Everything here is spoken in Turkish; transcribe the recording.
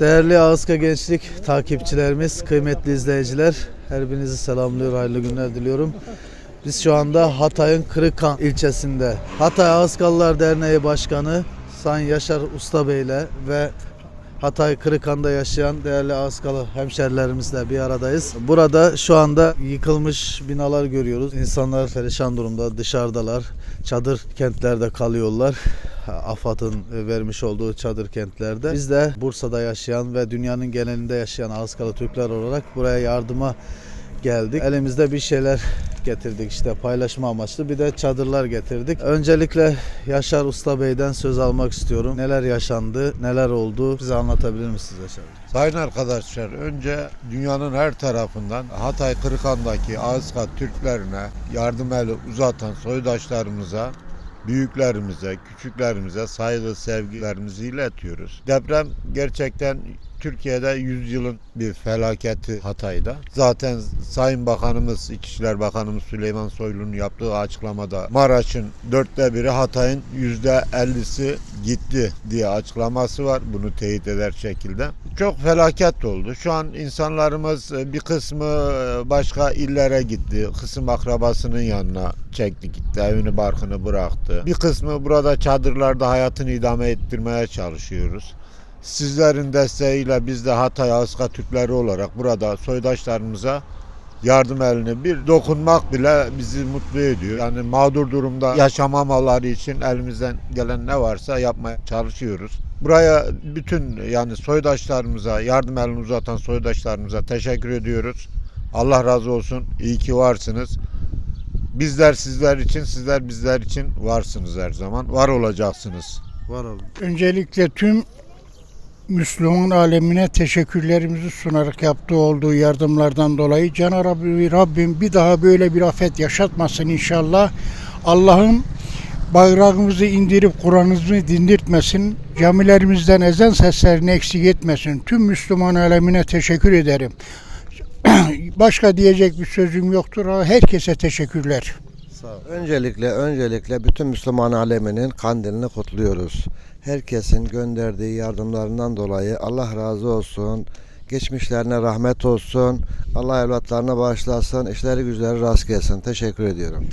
Değerli Ağızka Gençlik takipçilerimiz, kıymetli izleyiciler, her birinizi selamlıyor, hayırlı günler diliyorum. Biz şu anda Hatay'ın Kırıkkan ilçesinde Hatay Ağızkalılar Derneği Başkanı Sayın Yaşar Usta Bey ile ve Hatay Kırıkhan'da yaşayan değerli Ağızkalı hemşerilerimizle bir aradayız. Burada şu anda yıkılmış binalar görüyoruz. İnsanlar perişan durumda, dışarıdalar. Çadır kentlerde kalıyorlar. AFAD'ın vermiş olduğu çadır kentlerde. Biz de Bursa'da yaşayan ve dünyanın genelinde yaşayan Ağızkalı Türkler olarak buraya yardıma geldik. Elimizde bir şeyler getirdik işte paylaşma amaçlı. Bir de çadırlar getirdik. Öncelikle Yaşar Usta Bey'den söz almak istiyorum. Neler yaşandı, neler oldu bize anlatabilir misiniz Yaşar Bey? Sayın arkadaşlar önce dünyanın her tarafından Hatay Kırıkan'daki Ağızka Türklerine yardım eli uzatan soydaşlarımıza büyüklerimize, küçüklerimize saygı, sevgilerimizi iletiyoruz. Deprem gerçekten Türkiye'de 100 yılın bir felaketi Hatay'da. Zaten Sayın Bakanımız, İçişler Bakanımız Süleyman Soylu'nun yaptığı açıklamada Maraş'ın dörtte biri Hatay'ın yüzde ellisi gitti diye açıklaması var. Bunu teyit eder şekilde. Çok felaket oldu. Şu an insanlarımız e, bir kısmı e, başka illere gitti. Kısım akrabasının yanına çekti gitti. Evini barkını bıraktı. Bir kısmı burada çadırlarda hayatını idame ettirmeye çalışıyoruz. Sizlerin desteğiyle biz de Hatay Aska Türkleri olarak burada soydaşlarımıza yardım elini bir dokunmak bile bizi mutlu ediyor. Yani mağdur durumda yaşamamaları için elimizden gelen ne varsa yapmaya çalışıyoruz. Buraya bütün yani soydaşlarımıza, yardım elini uzatan soydaşlarımıza teşekkür ediyoruz. Allah razı olsun. İyi ki varsınız. Bizler sizler için, sizler bizler için varsınız her zaman. Var olacaksınız. Var olun. Öncelikle tüm Müslüman alemine teşekkürlerimizi sunarak yaptığı olduğu yardımlardan dolayı Cenab-ı Rabbi- Rabbim bir daha böyle bir afet yaşatmasın inşallah. Allah'ım bayrağımızı indirip Kur'an'ımızı dindirtmesin. Camilerimizden ezan seslerini eksik etmesin. Tüm Müslüman alemine teşekkür ederim. Başka diyecek bir sözüm yoktur. Herkese teşekkürler. Sağ olun. Öncelikle öncelikle bütün Müslüman aleminin kandilini kutluyoruz. Herkesin gönderdiği yardımlarından dolayı Allah razı olsun. Geçmişlerine rahmet olsun. Allah evlatlarına bağışlasın. İşleri güzleri rast gelsin. Teşekkür ediyorum.